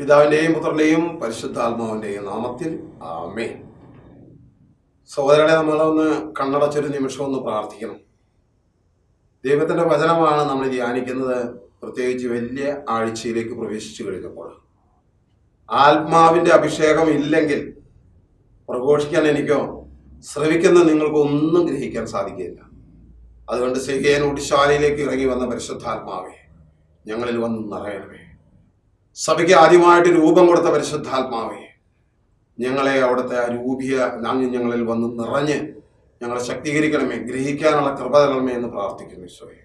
പിതാവിന്റെയും പുത്രന്റെയും പരിശുദ്ധാത്മാവിന്റെയും നാമത്തിൽ ആമേ സഹോദരങ്ങളെ നമ്മളൊന്ന് കണ്ണടച്ചൊരു നിമിഷം ഒന്ന് പ്രാർത്ഥിക്കണം. ദൈവത്തിന്റെ വചനമാണ് നമ്മൾ ധ്യാനിക്കുന്നത്. പ്രത്യേകിച്ച് വലിയ ആഴ്ചയിലേക്ക് പ്രവേശിച്ചു കഴിഞ്ഞപ്പോൾ. ആത്മാവിന്റെ അഭിഷേകം ഇല്ലെങ്കിൽ പ്രഘോഷിക്കാൻ എനിക്കോ ശ്രവിക്കുന്ന നിങ്ങൾക്ക് ഒന്നും ഗ്രഹിക്കാൻ സാധിക്കില്ല. അതുകൊണ്ട് സെഹിയൻ ഉടിശാലയിലേക്ക് ഇറങ്ങി വന്ന പരിശുദ്ധാത്മാവേ ഞങ്ങളിൽ വന്ന് നിറയണമേ. സഭയ്ക്ക് ആദ്യമായിട്ട് രൂപം കൊടുത്ത പരിശുദ്ധാത്മാവേ ഞങ്ങളെ അവിടുത്തെ ആ രൂപിയ ഞങ്ങളിൽ വന്ന് നിറഞ്ഞ് ഞങ്ങളെ ശക്തീകരിക്കണമേ ഗ്രഹിക്കാനുള്ള കൃപ തരണമേ എന്ന് പ്രാർത്ഥിക്കുന്നു ഈശോയെ.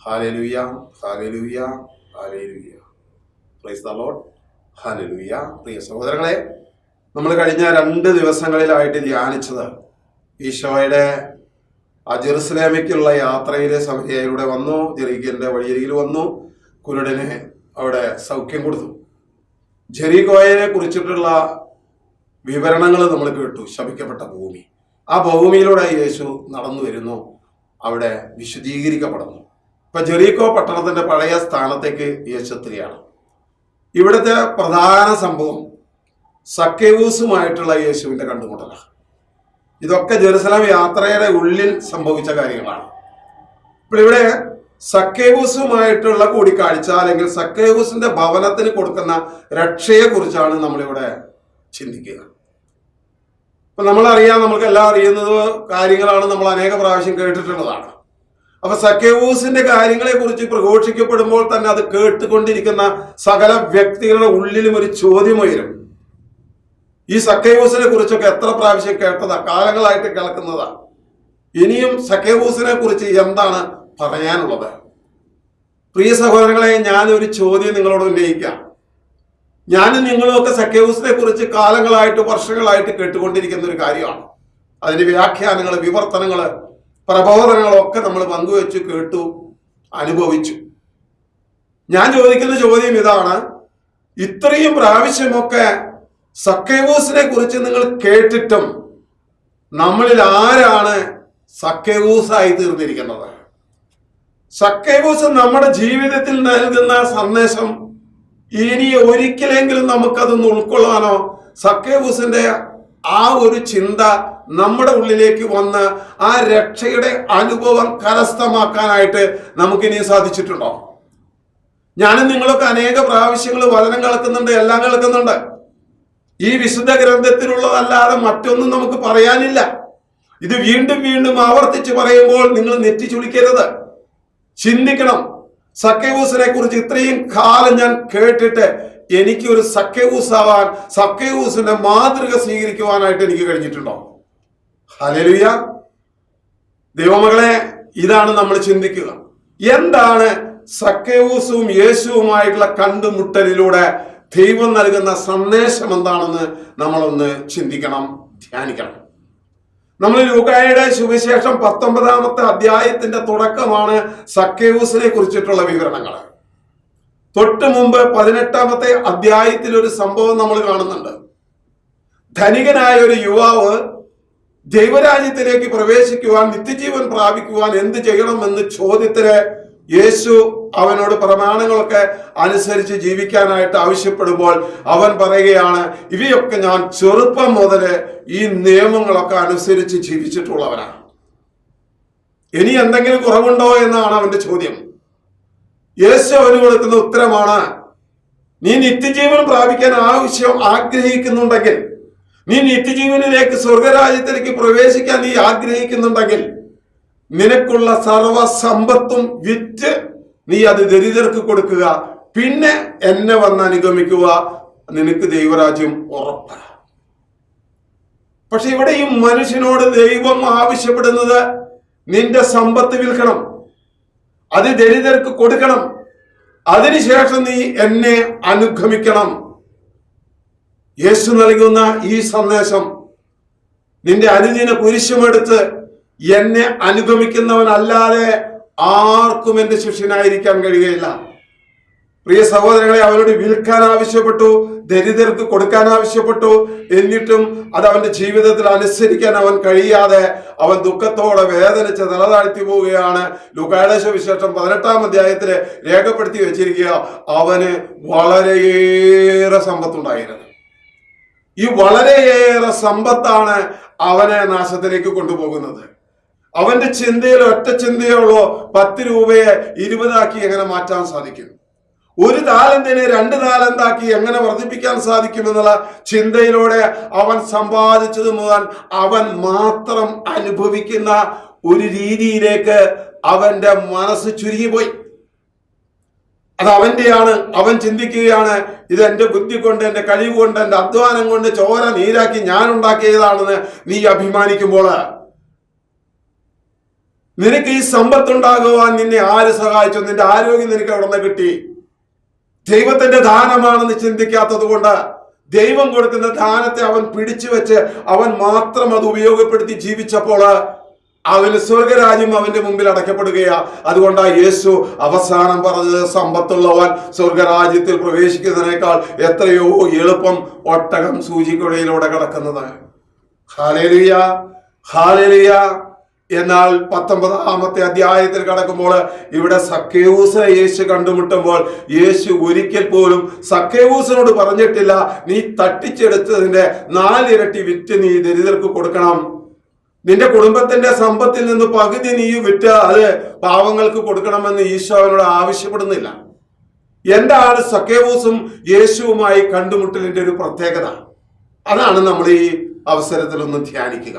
ഹാലലുയ്യ ഹാലലുയ്യ ഹാലലുയ്യ പ്രൈസ് ദ ലോഡ് ഹാലലുയ്യ പ്രിയ സഹോദരങ്ങളെ നമ്മൾ കഴിഞ്ഞ രണ്ട് ദിവസങ്ങളിലായിട്ട് ധ്യാനിച്ചത് ഈശോയുടെ ആ ജെറുസലേമയ്ക്കുള്ള യാത്രയിലെ സഭയിലൂടെ വന്നു ജെറീഖിന്റെ വഴിയരികിൽ വന്നു കുരുടനെ അവിടെ സൗഖ്യം കൊടുത്തു. ജെറീകോയനെ കുറിച്ചിട്ടുള്ള വിവരണങ്ങൾ നമ്മൾ കേട്ടു ശപിക്കപ്പെട്ട ഭൂമി. ആ ഭൂമിയിലൂടെ യേശു നടന്നു വരുന്നു അവിടെ വിശദീകരിക്കപ്പെടുന്നു. ഇപ്പൊ ജെറീകോ പട്ടണത്തിന്റെ പഴയ സ്ഥാനത്തേക്ക് യേശു എത്തുകയാണ്. ഇവിടുത്തെ പ്രധാന സംഭവം സക്കേവൂസുമായിട്ടുള്ള യേശുവിന്റെ കണ്ടുമുട്ടലാണ്. ഇതൊക്കെ ജെറുസലേം യാത്രയുടെ ഉള്ളിൽ സംഭവിച്ച കാര്യങ്ങളാണ്. ഇപ്പൊ ഇവിടെ സക്കേവൂസുമായിട്ടുള്ള കൂടിക്കാഴ്ച അല്ലെങ്കിൽ സക്കേവൂസിന്റെ ഭവനത്തിന് കൊടുക്കുന്ന രക്ഷയെ കുറിച്ചാണ് നമ്മളിവിടെ ചിന്തിക്കുക. ഇപ്പൊ നമ്മളറിയാം നമുക്ക് എല്ലാം അറിയുന്നത് കാര്യങ്ങളാണ് നമ്മൾ അനേക പ്രാവശ്യം കേട്ടിട്ടുള്ളതാണ്. അപ്പൊ സക്കേവൂസിന്റെ കാര്യങ്ങളെ കുറിച്ച് പ്രഘോഷിക്കപ്പെടുമ്പോൾ തന്നെ അത് കേട്ടുകൊണ്ടിരിക്കുന്ന സകല വ്യക്തികളുടെ ഉള്ളിലും ഒരു ചോദ്യം ഉയരും. ഈ സക്കേവൂസിനെ കുറിച്ചൊക്കെ എത്ര പ്രാവശ്യം കേട്ടതാ? കാലങ്ങളായിട്ട് കേൾക്കുന്നതാ. ഇനിയും സക്കേവൂസിനെ കുറിച്ച് എന്താണ് പറയാനുള്ളത്. പ്രിയ സഹോദരങ്ങളെ ഞാൻ ഒരു ചോദ്യം നിങ്ങളോട് ഉന്നയിക്കാം. ഞാനും നിങ്ങളുമൊക്കെ സഖ്യഹൂസിനെ കുറിച്ച് കാലങ്ങളായിട്ട് വർഷങ്ങളായിട്ട് കേട്ടുകൊണ്ടിരിക്കുന്ന ഒരു കാര്യമാണ്. അതിന്റെ വ്യാഖ്യാനങ്ങൾ വിവർത്തനങ്ങൾ പ്രബോധനങ്ങളൊക്കെ നമ്മൾ പങ്കുവെച്ചു കേട്ടു അനുഭവിച്ചു. ഞാൻ ചോദിക്കുന്ന ചോദ്യം ഇതാണ്. ഇത്രയും പ്രാവശ്യമൊക്കെ സക്കേവൂസിനെ കുറിച്ച് നിങ്ങൾ കേട്ടിട്ടും നമ്മളിൽ ആരാണ് സക്കേവൂസായി തീർന്നിരിക്കുന്നത്? സക്കേവൂസ് നമ്മുടെ ജീവിതത്തിൽ നൽകുന്ന സന്ദേശം ഇനി ഒരിക്കലെങ്കിലും നമുക്കതൊന്ന് ഉൾക്കൊള്ളാനോ? സക്കേബൂസിന്റെ ആ ഒരു ചിന്ത നമ്മുടെ ഉള്ളിലേക്ക് വന്ന് ആ രക്ഷയുടെ അനുഭവം കരസ്ഥമാക്കാനായിട്ട് നമുക്കിനി സാധിച്ചിട്ടുണ്ടോ? ഞാനും നിങ്ങളൊക്കെ അനേക പ്രാവശ്യങ്ങൾ വചനം കേൾക്കുന്നുണ്ട് എല്ലാം കേൾക്കുന്നുണ്ട്. ഈ വിശുദ്ധ ഗ്രന്ഥത്തിലുള്ളതല്ലാതെ മറ്റൊന്നും നമുക്ക് പറയാനില്ല. ഇത് വീണ്ടും വീണ്ടും ആവർത്തിച്ച് പറയുമ്പോൾ നിങ്ങൾ നെറ്റി ചുളിക്കരുത് ചിന്തിക്കണം. സക്കേവൂസിനെ കുറിച്ച് ഇത്രയും കാലം ഞാൻ കേട്ടിട്ട് എനിക്ക് ഒരു സക്കേവൂസ് ആവാൻ സക്കേവൂസിന്റെ മാതൃക സ്വീകരിക്കുവാനായിട്ട് എനിക്ക് കഴിഞ്ഞിട്ടുണ്ടോ? ഹലലുയ ദൈവമകളെ ഇതാണ് നമ്മൾ ചിന്തിക്കുക. എന്താണ് സക്കേവൂസും യേശുവുമായിട്ടുള്ള കണ്ടുമുട്ടലിലൂടെ ദൈവം നൽകുന്ന സന്ദേശം എന്താണെന്ന് നമ്മളൊന്ന് ചിന്തിക്കണം ധ്യാനിക്കണം. നമ്മൾ ലൂക്കായുടെ സുവിശേഷം പത്തൊമ്പതാമത്തെ അധ്യായത്തിന്റെ തുടക്കമാണ് സക്കേവൂസിനെ കുറിച്ചിട്ടുള്ള വിവരണങ്ങൾ. തൊട്ട് മുമ്പ് പതിനെട്ടാമത്തെ അധ്യായത്തിൽ ഒരു സംഭവം നമ്മൾ കാണുന്നുണ്ട്. ധനികനായ ഒരു യുവാവ് ദൈവരാജ്യത്തിലേക്ക് പ്രവേശിക്കുവാൻ നിത്യജീവൻ പ്രാപിക്കുവാൻ എന്ത് ചെയ്യണമെന്ന് ചോദ്യത്തിന് യേശു അവനോട് പ്രമാണങ്ങളൊക്കെ അനുസരിച്ച് ജീവിക്കാനായിട്ട് ആവശ്യപ്പെടുമ്പോൾ അവൻ പറയുകയാണ് ഇവയൊക്കെ ഞാൻ ചെറുപ്പം മുതൽ ഈ നിയമങ്ങളൊക്കെ അനുസരിച്ച് ജീവിച്ചിട്ടുള്ളവനാണ്. ഇനി എന്തെങ്കിലും കുറവുണ്ടോ എന്നാണ് അവന്റെ ചോദ്യം. യേശു അവന് കൊടുക്കുന്ന ഉത്തരമാണ് നീ നിത്യജീവൻ പ്രാപിക്കാൻ ആവശ്യം ആഗ്രഹിക്കുന്നുണ്ടെങ്കിൽ നീ നിത്യജീവനിലേക്ക് സ്വർഗരാജ്യത്തിലേക്ക് പ്രവേശിക്കാൻ നീ ആഗ്രഹിക്കുന്നുണ്ടെങ്കിൽ നിനക്കുള്ള സർവ സമ്പത്തും വിറ്റ് നീ അത് ദരിദ്രർക്ക് കൊടുക്കുക. പിന്നെ എന്നെ വന്ന് അനുഗമിക്കുക. നിനക്ക് ദൈവരാജ്യം ഉറപ്പ്. പക്ഷെ ഇവിടെ ഈ മനുഷ്യനോട് ദൈവം ആവശ്യപ്പെടുന്നത് നിന്റെ സമ്പത്ത് വിൽക്കണം. അത് ദരിദ്രർക്ക് കൊടുക്കണം. അതിനുശേഷം നീ എന്നെ അനുഗമിക്കണം. യേശു നൽകുന്ന ഈ സന്ദേശം നിന്റെ അനുദിന കുരിശുമെടുത്ത് എന്നെ അനുഗമിക്കുന്നവനല്ലാതെ ആർക്കും എന്റെ ശിഷ്യനായിരിക്കാൻ കഴിയുകയില്ല. പ്രിയ സഹോദരങ്ങളെ അവരോട് വിൽക്കാൻ ആവശ്യപ്പെട്ടു ദരിദ്രർക്ക് കൊടുക്കാൻ ആവശ്യപ്പെട്ടു. എന്നിട്ടും അത് അവന്റെ ജീവിതത്തിൽ അനുസരിക്കാൻ അവൻ കഴിയാതെ അവൻ ദുഃഖത്തോടെ വേദനിച്ച് നിലതാഴ്ത്തി പോവുകയാണ്. ലുക്കാടേശ വിശേഷം പതിനെട്ടാം അധ്യായത്തിൽ രേഖപ്പെടുത്തി വെച്ചിരിക്കുക അവന് വളരെയേറെ സമ്പത്തുണ്ടായിരുന്നു. ഈ വളരെയേറെ സമ്പത്താണ് അവനെ നാശത്തിലേക്ക് കൊണ്ടുപോകുന്നത്. അവന്റെ ചിന്തയിൽ ഒറ്റ ചിന്തയേ ഉള്ളൂ. പത്ത് രൂപയെ ഇരുപതാക്കി എങ്ങനെ മാറ്റാൻ സാധിക്കും? ഒരു താലന്തിനെ രണ്ട് താലന്താക്കി എങ്ങനെ വർദ്ധിപ്പിക്കാൻ സാധിക്കുമെന്നുള്ള ചിന്തയിലൂടെ അവൻ സമ്പാദിച്ചത് മുതൽ അവൻ മാത്രം അനുഭവിക്കുന്ന ഒരു രീതിയിലേക്ക് അവന്റെ മനസ്സ് ചുരുങ്ങിപ്പോയി. അത് അവന്റെയാണ്. അവൻ ചിന്തിക്കുകയാണ് ഇത് എന്റെ ബുദ്ധി കൊണ്ട് എന്റെ കഴിവ് കൊണ്ട് എന്റെ അധ്വാനം കൊണ്ട് ചോര നീരാക്കി ഞാൻ ഉണ്ടാക്കിയതാണെന്ന് നീ അഭിമാനിക്കുമ്പോൾ നിനക്ക് ഈ സമ്പത്തുണ്ടാകുവാൻ നിന്നെ ആര് സഹായിച്ചു? നിന്റെ ആരോഗ്യം നിനക്ക് അവിടെ നിന്ന് കിട്ടി? ദൈവത്തിന്റെ ദാനമാണെന്ന് ചിന്തിക്കാത്തത് കൊണ്ട് ദൈവം കൊടുക്കുന്ന ദാനത്തെ അവൻ പിടിച്ചു വെച്ച് അവൻ മാത്രം അത് ഉപയോഗപ്പെടുത്തി ജീവിച്ചപ്പോൾ അവന് സ്വർഗരാജ്യം അവന്റെ മുമ്പിൽ അടയ്ക്കപ്പെടുകയാ. അതുകൊണ്ടാ യേശു അവസാനം പറഞ്ഞത് സമ്പത്തുള്ളവൻ സ്വർഗരാജ്യത്തിൽ പ്രവേശിക്കുന്നതിനേക്കാൾ എത്രയോ എളുപ്പം ഒട്ടകം സൂചിക്കുഴയിലൂടെ കിടക്കുന്നത്. Hallelujah hallelujah. എന്നാൽ പത്തൊമ്പതാമത്തെ അധ്യായത്തിൽ കടക്കുമ്പോൾ ഇവിടെ സക്കേവൂസിനെ യേശു കണ്ടുമുട്ടുമ്പോൾ യേശു ഒരിക്കൽ പോലും സക്കേവൂസിനോട് പറഞ്ഞിട്ടില്ല നീ തട്ടിച്ചെടുത്തതിന്റെ നാലിരട്ടി വിറ്റ് നീ ദരിദ്രർക്ക് കൊടുക്കണം. നിന്റെ കുടുംബത്തിന്റെ സമ്പത്തിൽ നിന്ന് പകുതി നീ വിറ്റ് അത് പാവങ്ങൾക്ക് കൊടുക്കണമെന്ന് ഈശോ അവനോട് ആവശ്യപ്പെടുന്നില്ല. എന്താണ് സക്കേവൂസും യേശുവുമായി കണ്ടുമുട്ടലിന്റെ ഒരു പ്രത്യേകത? അതാണ് നമ്മൾ ഈ അവസരത്തിൽ ഒന്ന് ധ്യാനിക്കുക.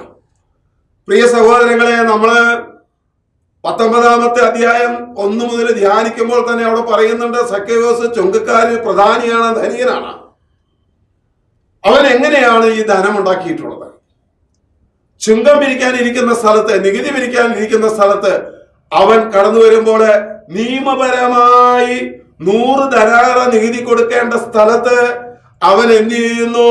പ്രിയ സഹോദരങ്ങളെ നമ്മൾ പത്തൊമ്പതാമത്തെ അധ്യായം ഒന്ന് മുതൽ ധ്യാനിക്കുമ്പോൾ തന്നെ അവിടെ പറയുന്നുണ്ട് സക്കേവോസ് ചുങ്കക്കാര് പ്രധാനിയാണ് ധനികനാണ് അവൻ എങ്ങനെയാണ് ഈ ധനം ഉണ്ടാക്കിയിട്ടുള്ളത്? ചുങ്കം പിരിക്കാൻ ഇരിക്കുന്ന സ്ഥലത്ത് നികുതി പിരിക്കാൻ ഇരിക്കുന്ന സ്ഥലത്ത് അവൻ കടന്നു വരുമ്പോൾ നിയമപരമായി നൂറ് ധനാറ നികുതി കൊടുക്കേണ്ട സ്ഥലത്ത് അവൻ എന്ത് ചെയ്യുന്നു?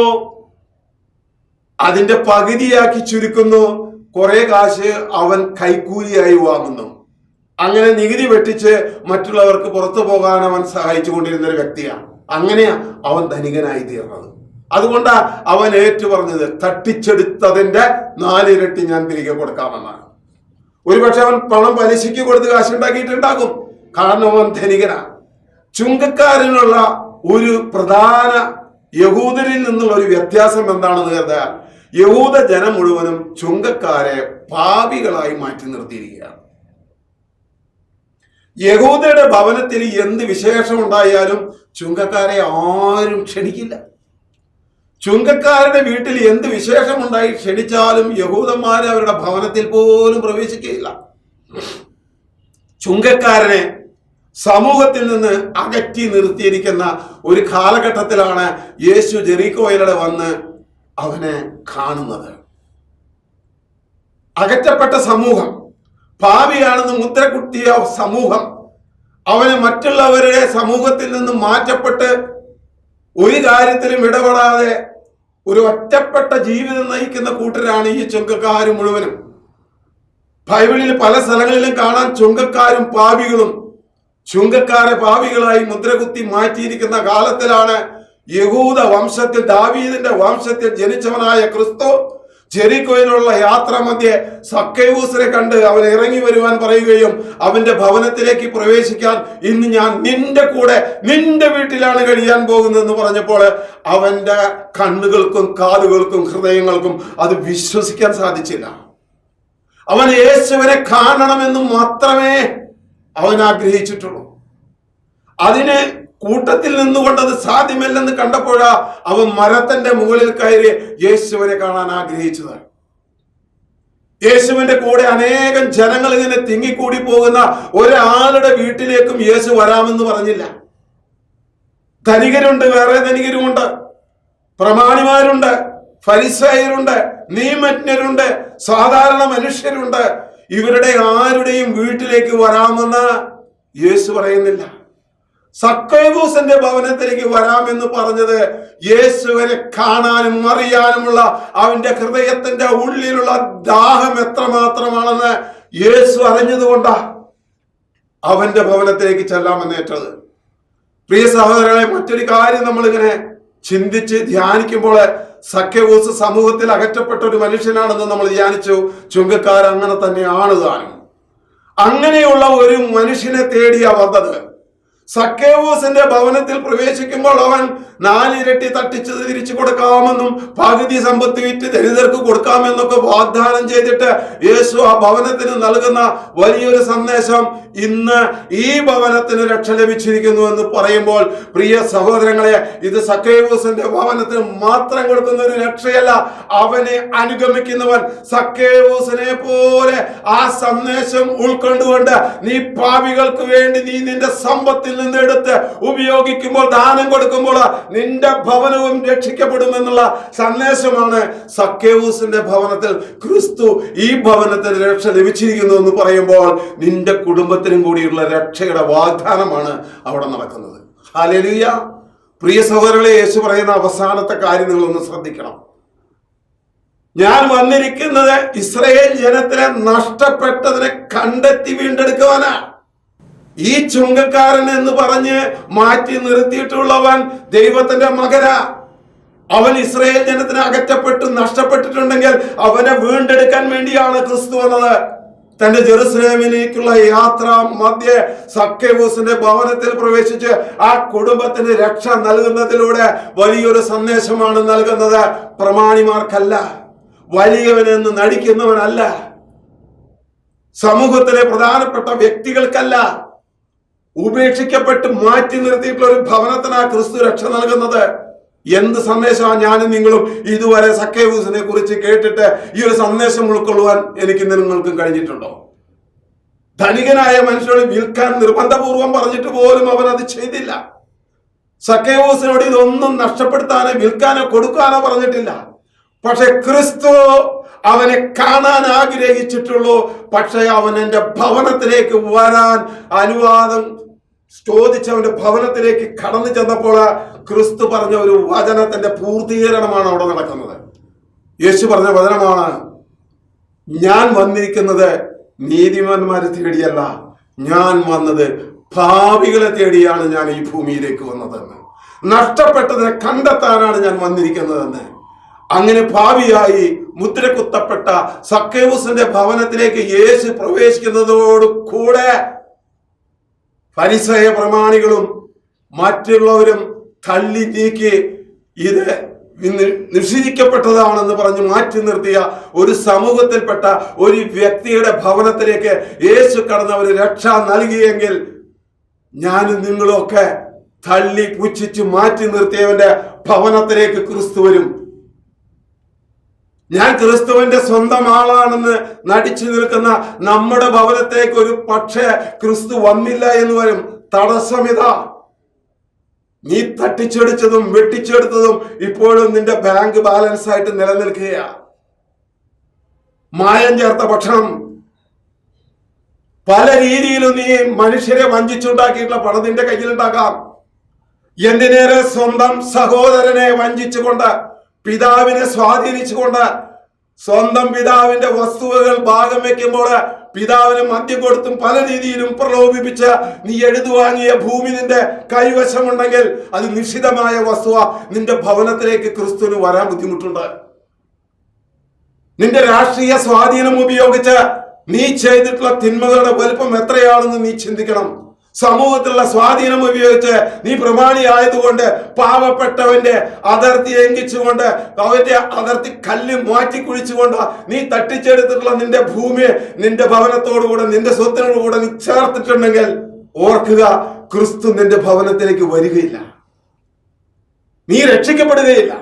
അതിന്റെ പകുതിയാക്കി ചുരുക്കുന്നു. കുറെ കാശ് അവൻ കൈക്കൂലിയായി വാങ്ങുന്നു. അങ്ങനെ നികുതി വെട്ടിച്ച് മറ്റുള്ളവർക്ക് പുറത്തു പോകാൻ അവൻ സഹായിച്ചു കൊണ്ടിരുന്ന ഒരു വ്യക്തിയാണ്. അങ്ങനെയാ അവൻ ധനികനായി തീർന്നത്. അതുകൊണ്ടാ അവൻ ഏറ്റു പറഞ്ഞത് തട്ടിച്ചെടുത്തതിന്റെ നാലിരട്ടി ഞാൻ തിരികെ കൊടുക്കാമെന്നാണ്. ഒരുപക്ഷെ അവൻ പണം പലിശയ്ക്ക് കൊടുത്ത് കാശുണ്ടാക്കിയിട്ടുണ്ടാകും. കാരണം അവൻ ധനികനാണ് ചുങ്കക്കാരനുള്ള ഒരു പ്രധാന യഹൂദരിൽ നിന്നുള്ള ഒരു വ്യത്യാസം എന്താണെന്ന് കരുതാൽ യഹൂദ ജനം മുഴുവനും ചുങ്കക്കാരെ പാപികളായി മാറ്റി നിർത്തിയിരിക്കുകയാണ്. യഹൂദയുടെ ഭവനത്തിൽ എന്ത് വിശേഷം ഉണ്ടായാലും ചുങ്കക്കാരെ ആരും ക്ഷണിക്കില്ല. ചുങ്കക്കാരുടെ വീട്ടിൽ എന്ത് വിശേഷമുണ്ടായി ക്ഷണിച്ചാലും യഹൂദന്മാരെ അവരുടെ ഭവനത്തിൽ പോലും പ്രവേശിക്കുകയില്ല. ചുങ്കക്കാരനെ സമൂഹത്തിൽ നിന്ന് അകറ്റി നിർത്തിയിരിക്കുന്ന ഒരു കാലഘട്ടത്തിലാണ് യേശു ജെറീക്കോയിലൂടെ വന്ന് അവനെ കാണുന്നത്. അകറ്റപ്പെട്ട സമൂഹം ഭാവിയാണെന്ന് മുദ്ര കുത്തിയ സമൂഹം അവന് മറ്റുള്ളവരുടെ സമൂഹത്തിൽ നിന്ന് മാറ്റപ്പെട്ട് ഒരു കാര്യത്തിലും ഇടപെടാതെ ഒരു ഒറ്റപ്പെട്ട ജീവിതം നയിക്കുന്ന കൂട്ടരാണ് ഈ ചുങ്കക്കാർ മുഴുവനും. ബൈബിളിൽ പല സ്ഥലങ്ങളിലും കാണാൻ ചുങ്കക്കാരും പാവികളും ചുങ്കക്കാരെ പാവികളായി മുദ്രകുത്തി മാറ്റിയിരിക്കുന്ന കാലത്തിലാണ് യഹൂദ വംശത്തിൽ ദാവീദിന്റെ വംശത്തിൽ ജനിച്ചവനായ ക്രിസ്തു ജെറിക്കോയിലുള്ള യാത്ര മധ്യേ സക്കയൂസിനെ കണ്ട് അവൻ ഇറങ്ങി വരുവാൻ പറയുകയും അവന്റെ ഭവനത്തിലേക്ക് പ്രവേശിക്കാൻ ഇന്ന് ഞാൻ നിന്റെ കൂടെ നിന്റെ വീട്ടിലാണ് കഴിയാൻ പോകുന്നതെന്ന് പറഞ്ഞപ്പോൾ അവന്റെ കണ്ണുകൾക്കും കാതുകൾക്കും ഹൃദയങ്ങൾക്കും അത് വിശ്വസിക്കാൻ സാധിച്ചില്ല. അവൻ യേശുവിനെ കാണണമെന്ന് മാത്രമേ അവൻ ആഗ്രഹിച്ചിട്ടുള്ളൂ. അതിന് കൂട്ടത്തിൽ നിന്നുകൊണ്ടത് സാധ്യമല്ലെന്ന് കണ്ടപ്പോഴാ അവൻ മരത്തിന്റെ മുകളിൽ കയറി യേശുവിനെ കാണാൻ ആഗ്രഹിച്ചത്. യേശുവിന്റെ കൂടെ അനേകം ജനങ്ങൾ ഇങ്ങനെ തിങ്ങിക്കൂടി പോകുന്ന ഒരാളുടെ വീട്ടിലേക്കും യേശു വരാമെന്ന് പറഞ്ഞില്ല. ധനികരുണ്ട് വേറെ ധനികരുമുണ്ട്. പ്രമാണിമാരുണ്ട് ഫരിസയരുണ്ട് നിയമജ്ഞരുണ്ട് സാധാരണ മനുഷ്യരുണ്ട്. ഇവരുടെ ആരുടെയും വീട്ടിലേക്ക് വരാമെന്ന് യേശു പറയുന്നില്ല. സക്കൈബൂസിന്റെ ഭവനത്തിലേക്ക് വരാമെന്ന് പറഞ്ഞത് യേശുവിനെ കാണാനും അറിയാനുമുള്ള അവന്റെ ഹൃദയത്തിന്റെ ഉള്ളിലുള്ള ദാഹം എത്രമാത്രമാണെന്ന് യേശു അറിഞ്ഞതുകൊണ്ടാ അവന്റെ ഭവനത്തിലേക്ക് ചെല്ലാമെന്നേറ്റത്. പ്രിയ സഹോദരങ്ങളെ മറ്റൊരു കാര്യം നമ്മളിങ്ങനെ ചിന്തിച്ച് ധ്യാനിക്കുമ്പോൾ സഖ്യവൂസ് സമൂഹത്തിൽ അകറ്റപ്പെട്ട ഒരു മനുഷ്യനാണെന്ന് നമ്മൾ ധ്യാനിച്ചു. ചുങ്കക്കാർ അങ്ങനെ തന്നെയാണ് താനും. അങ്ങനെയുള്ള ഒരു മനുഷ്യനെ തേടിയാ വന്നത്. സക്കേവൂസിന്റെ ഭവനത്തിൽ പ്രവേശിക്കുമ്പോൾ അവൻ നാലിരട്ടി തട്ടിച്ച് തിരിച്ചു കൊടുക്കാമെന്നും പകുതി സമ്പത്ത് വിറ്റ് ദരിദ്രർക്ക് കൊടുക്കാമെന്നൊക്കെ വാഗ്ദാനം ചെയ്തിട്ട് യേശു ആ ഭവനത്തിന് നൽകുന്ന വലിയൊരു സന്ദേശം ഇന്ന് ഈ ഭവനത്തിന് രക്ഷ ലഭിച്ചിരിക്കുന്നു എന്ന് പറയുമ്പോൾ പ്രിയ സഹോദരങ്ങളെ ഇത് സക്കേവൂസിന്റെ ഭവനത്തിന് മാത്രം കൊടുക്കുന്ന ഒരു രക്ഷയല്ല. അവനെ അനുഗമിക്കുന്നവൻ സക്കേവൂസിനെ പോലെ ആ സന്ദേശം ഉൾക്കൊണ്ടുകൊണ്ട് നീ പാപികൾക്ക് വേണ്ടി നീ നിന്റെ സമ്പത്തിൽ നിന്ന് എടുത്ത് ഉപയോഗിക്കുമ്പോൾ ദാനം കൊടുക്കുമ്പോൾ നിന്റെ ഭവനവും രക്ഷിക്കപ്പെടുമെന്നുള്ള സന്ദേശമാണ് സക്കേവൂസിന്റെ ഭവനത്തിൽ ക്രിസ്തു ഈ ഭവനത്തിൽ രക്ഷ ലഭിച്ചിരിക്കുന്നു എന്ന് പറയുമ്പോൾ നിന്റെ കുടുംബത്തിനും കൂടിയുള്ള രക്ഷയുടെ വാഗ്ദാനമാണ് അവിടെ നടക്കുന്നത്. ഹാലലിയ പ്രിയ സഹോദരങ്ങളെ യേശു പറയുന്ന അവസാനത്തെ കാര്യം നിങ്ങളൊന്ന് ശ്രദ്ധിക്കണം. ഞാൻ വന്നിരിക്കുന്നത് ഇസ്രയേൽ ജനത്തിനെ നഷ്ടപ്പെട്ടതിനെ കണ്ടെത്തി വീണ്ടെടുക്കുവാനാ ഈ ചുങ്കക്കാരൻ എന്ന് പറഞ്ഞ് മാറ്റി നിർത്തിയിട്ടുള്ളവൻ ദൈവത്തിന്റെ മകര അവൻ ഇസ്രയേൽ ജനത്തിന് അകറ്റപ്പെട്ടു നഷ്ടപ്പെട്ടിട്ടുണ്ടെങ്കിൽ അവനെ വീണ്ടെടുക്കാൻ വേണ്ടിയാണ് ക്രിസ്തു വന്നത്. തന്റെ ജെറുസലേമിലേക്കുള്ള യാത്ര മധ്യ സക്കേബൂസിന്റെ ഭവനത്തിൽ പ്രവേശിച്ച് ആ കുടുംബത്തിന് രക്ഷ നൽകുന്നതിലൂടെ വലിയൊരു സന്ദേശമാണ് നൽകുന്നത്. പ്രമാണിമാർക്കല്ല വലിയവനെന്ന് നടിക്കുന്നവനല്ല സമൂഹത്തിലെ പ്രധാനപ്പെട്ട വ്യക്തികൾക്കല്ല ഉപേക്ഷിക്കപ്പെട്ട് മാറ്റി നിർത്തിയിട്ടുള്ള ഒരു ഭവനത്തിനാ ക്രിസ്തു രക്ഷ നൽകുന്നത്. എന്ത് സന്ദേശമാണ് ഞാനും നിങ്ങളും ഇതുവരെ സക്കേവൂസിനെ കുറിച്ച് കേട്ടിട്ട് ഈ ഒരു സന്ദേശം ഉൾക്കൊള്ളുവാൻ എനിക്ക് നിങ്ങൾക്കും കഴിഞ്ഞിട്ടുണ്ടോ? ധനികനായ മനുഷ്യനോട് വിൽക്കാൻ നിർബന്ധപൂർവം പറഞ്ഞിട്ട് പോലും അവൻ അത് ചെയ്തില്ല. സക്കേവൂസിനോട് ഇതൊന്നും നഷ്ടപ്പെടുത്താനോ വിൽക്കാനോ കൊടുക്കാനോ പറഞ്ഞിട്ടില്ല. പക്ഷെ ക്രിസ്തു അവനെ കാണാൻ ആഗ്രഹിച്ചിട്ടുള്ളൂ. പക്ഷെ അവൻ എന്റെ ഭവനത്തിലേക്ക് വരാൻ അനുവാദം ചോദിച്ച് അവന്റെ ഭവനത്തിലേക്ക് കടന്നു ചെന്നപ്പോൾ ക്രിസ്തു പറഞ്ഞ ഒരു വചനത്തിന്റെ പൂർത്തീകരണമാണ് അവിടെ നടക്കുന്നത്. യേശു പറഞ്ഞ വചനമാണ് ഞാൻ വന്നിരിക്കുന്നത് നീതിമാന്മാരെ തേടിയല്ല ഞാൻ വന്നത് ഭാവികളെ തേടിയാണ് ഞാൻ ഈ ഭൂമിയിലേക്ക് വന്നതെന്ന്. നഷ്ടപ്പെട്ടതിനെ കണ്ടെത്താനാണ് ഞാൻ വന്നിരിക്കുന്നതെന്ന്. അങ്ങനെ ഭാവിയായി മുദ്ര കുത്തപ്പെട്ട സക്കേവൂസിന്റെ ഭവനത്തിലേക്ക് യേശു പ്രവേശിക്കുന്നതോട് കൂടെ പരിസയ പ്രമാണികളും മറ്റുള്ളവരും തള്ളി നീക്കി ഇത് ഇന്ന് നിഷേധിക്കപ്പെട്ടതാണെന്ന് പറഞ്ഞ് മാറ്റി നിർത്തിയ ഒരു സമൂഹത്തിൽപ്പെട്ട ഒരു വ്യക്തിയുടെ ഭവനത്തിലേക്ക് യേശു കടന്നവർ രക്ഷ നൽകിയെങ്കിൽ ഞാനും നിങ്ങളൊക്കെ തള്ളി പുച്ഛിച്ച് മാറ്റി നിർത്തിയവന്റെ ഭവനത്തിലേക്ക് ക്രിസ്തു വരും. ഞാൻ ക്രിസ്തുവിന്റെ സ്വന്തം ആളാണെന്ന് നടിച്ചു നിൽക്കുന്ന നമ്മുടെ ഭവനത്തേക്ക് ഒരു പക്ഷേ ക്രിസ്തു വന്നില്ല എന്ന് വരും. തടസ്സമിതാ നീ തട്ടിച്ചെടിച്ചതും വെട്ടിച്ചെടുത്തതും ഇപ്പോഴും നിന്റെ ബാങ്ക് ബാലൻസ് ആയിട്ട് നിലനിൽക്കുകയാ. മായം ചേർത്ത ഭക്ഷണം. പല രീതിയിലും നീ മനുഷ്യരെ വഞ്ചിച്ചുണ്ടാക്കിയിട്ടുള്ള പണം നിന്റെ കയ്യിലുണ്ടാക്കാം. എന്തിനേറെ സ്വന്തം സഹോദരനെ വഞ്ചിച്ചുകൊണ്ട് പിതാവിനെ സ്വാധീനിച്ചുകൊണ്ട് സ്വന്തം പിതാവിന്റെ വസ്തുവകൾ ഭാഗം വെക്കുമ്പോൾ പിതാവിന് മദ്യം കൊടുത്തും പല രീതിയിലും പ്രലോഭിപ്പിച്ച് നീ എഴുതുവാങ്ങിയ ഭൂമി നിന്റെ കൈവശമുണ്ടെങ്കിൽ അത് നിശ്ചിതമായ വസ്തുവ. നിന്റെ ഭവനത്തിലേക്ക് ക്രിസ്തുവിന് വരാൻ ബുദ്ധിമുട്ടുണ്ട്. നിന്റെ രാഷ്ട്രീയ സ്വാധീനം ഉപയോഗിച്ച് നീ ചെയ്തിട്ടുള്ള തിന്മകളുടെ വലുപ്പം എത്രയാണെന്ന് നീ ചിന്തിക്കണം. സമൂഹത്തിലുള്ള സ്വാധീനം ഉപയോഗിച്ച് നീ പ്രമാണി പ്രമാണിയായതുകൊണ്ട് പാവപ്പെട്ടവന്റെ അതിർത്തി ലംഘിച്ചുകൊണ്ട് അവന്റെ അതിർത്തി കല്ല് മാറ്റി കുഴിച്ചുകൊണ്ട് നീ തട്ടിച്ചെടുത്തിട്ടുള്ള നിന്റെ ഭൂമിയെ നിന്റെ ഭവനത്തോടുകൂടെ നിന്റെ സ്വത്തിനോടുകൂടെ നീ ചേർത്തിട്ടുണ്ടെങ്കിൽ ഓർക്കുക ക്രിസ്തു നിന്റെ ഭവനത്തിലേക്ക് വരികയില്ല. നീ രക്ഷിക്കപ്പെടുകയില്ല.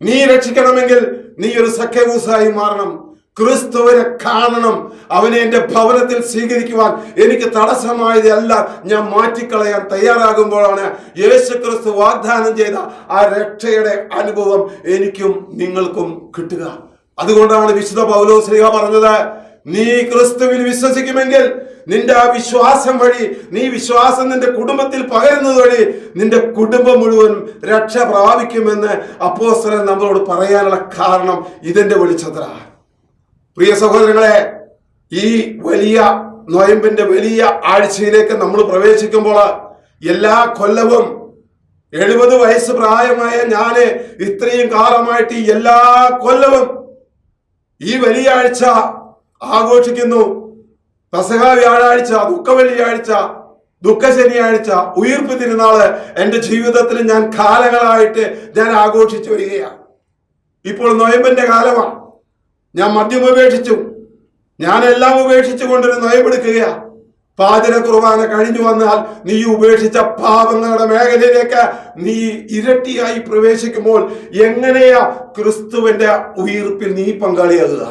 നീ രക്ഷിക്കണമെങ്കിൽ നീ ഒരു സഖ്യവൂസായി മാറണം. ക്രിസ്തുവിനെ കാണണം. അവനെ എന്റെ ഭവനത്തിൽ സ്വീകരിക്കുവാൻ എനിക്ക് തടസ്സമായതല്ല. ഞാൻ മാറ്റിക്കളയാൻ തയ്യാറാകുമ്പോഴാണ് യേശു ക്രിസ്തു വാഗ്ദാനം ചെയ്ത ആ രക്ഷയുടെ അനുഭവം എനിക്കും നിങ്ങൾക്കും കിട്ടുക. അതുകൊണ്ടാണ് വിശുദ്ധ പൗലോസ്ലിഹ പറഞ്ഞത് നീ ക്രിസ്തുവിൽ വിശ്വസിക്കുമെങ്കിൽ നിന്റെ ആ വിശ്വാസം വഴി നീ വിശ്വാസം നിന്റെ കുടുംബത്തിൽ പകരുന്നത് വഴി നിന്റെ കുടുംബം മുഴുവൻ രക്ഷ പ്രാപിക്കുമെന്ന് അപ്പോസ്തലൻ നമ്മളോട് പറയാനുള്ള കാരണം ഇതിന്റെ വെളിച്ചത്തിലാണ്. പ്രിയ സഹോദരങ്ങളെ ഈ വലിയ നൊയമ്പിന്റെ വലിയ ആഴ്ചയിലേക്ക് നമ്മൾ പ്രവേശിക്കുമ്പോൾ എല്ലാ കൊല്ലവും എഴുപത് വയസ്സ് പ്രായമായ ഞാൻ ഇത്രയും കാലമായിട്ട് എല്ലാ കൊല്ലവും ഈ വലിയ ആഴ്ച ആഘോഷിക്കുന്നു. പസഹ വ്യാഴാഴ്ച ദുഃഖ വെള്ളിയാഴ്ച ദുഃഖ ശനിയാഴ്ച ഉയർപ്പ് തിരുനാൾ എന്റെ ജീവിതത്തിൽ ഞാൻ കാലങ്ങളായിട്ട് ഞാൻ ആഘോഷിച്ചു വരികയാണ്. ഇപ്പോൾ നൊയമ്പിന്റെ കാലമാണ്. ഞാൻ മദ്യം ഉപേക്ഷിച്ചു. ഞാൻ എല്ലാം ഉപേക്ഷിച്ചു കൊണ്ടൊരു നൊയമ്പെടുക്കുകയാ പാതിര കുർബാന കഴിഞ്ഞു വന്നാൽ നീ ഉപേക്ഷിച്ച പാപങ്ങളുടെ മേഖലയിലേക്ക് നീ ഇരട്ടിയായി പ്രവേശിക്കുമ്പോൾ എങ്ങനെയാ ക്രിസ്തുവിന്റെ ഉയർപ്പിൽ നീ പങ്കാളിയാകുക.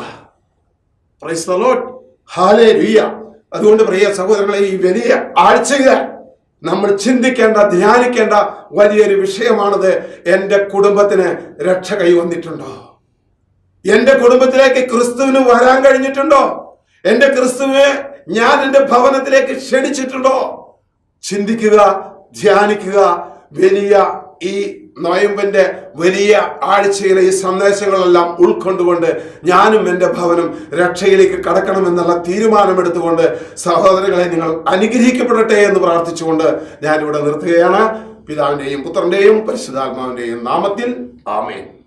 അതുകൊണ്ട് പ്രിയ സഹോദരങ്ങളെ ഈ വലിയ ആഴ്ചയിൽ നമ്മൾ ചിന്തിക്കേണ്ട ധ്യാനിക്കേണ്ട വലിയൊരു വിഷയമാണത് എന്റെ കുടുംബത്തിന് രക്ഷ കൈവന്നിട്ടുണ്ടോ? എന്റെ കുടുംബത്തിലേക്ക് ക്രിസ്തുവിന് വരാൻ കഴിഞ്ഞിട്ടുണ്ടോ? എന്റെ ക്രിസ്തുവിനെ ഞാൻ എന്റെ ഭവനത്തിലേക്ക് ക്ഷണിച്ചിട്ടുണ്ടോ? ചിന്തിക്കുക ധ്യാനിക്കുക. വലിയ ഈ നോയമ്പിന്റെ വലിയ ആഴ്ചയിലെ ഈ സന്ദേശങ്ങളെല്ലാം ഉൾക്കൊണ്ടുകൊണ്ട് ഞാനും എന്റെ ഭവനം രക്ഷയിലേക്ക് കടക്കണമെന്നുള്ള തീരുമാനമെടുത്തുകൊണ്ട് സഹോദരങ്ങളെ നിങ്ങൾ അനുഗ്രഹിക്കപ്പെടട്ടെ എന്ന് പ്രാർത്ഥിച്ചുകൊണ്ട് ഞാനിവിടെ നിർത്തുകയാണ്. പിതാവിന്റെയും പുത്രന്റെയും പരിശുദ്ധാത്മാവിന്റെയും നാമത്തിൽ ആമേൻ.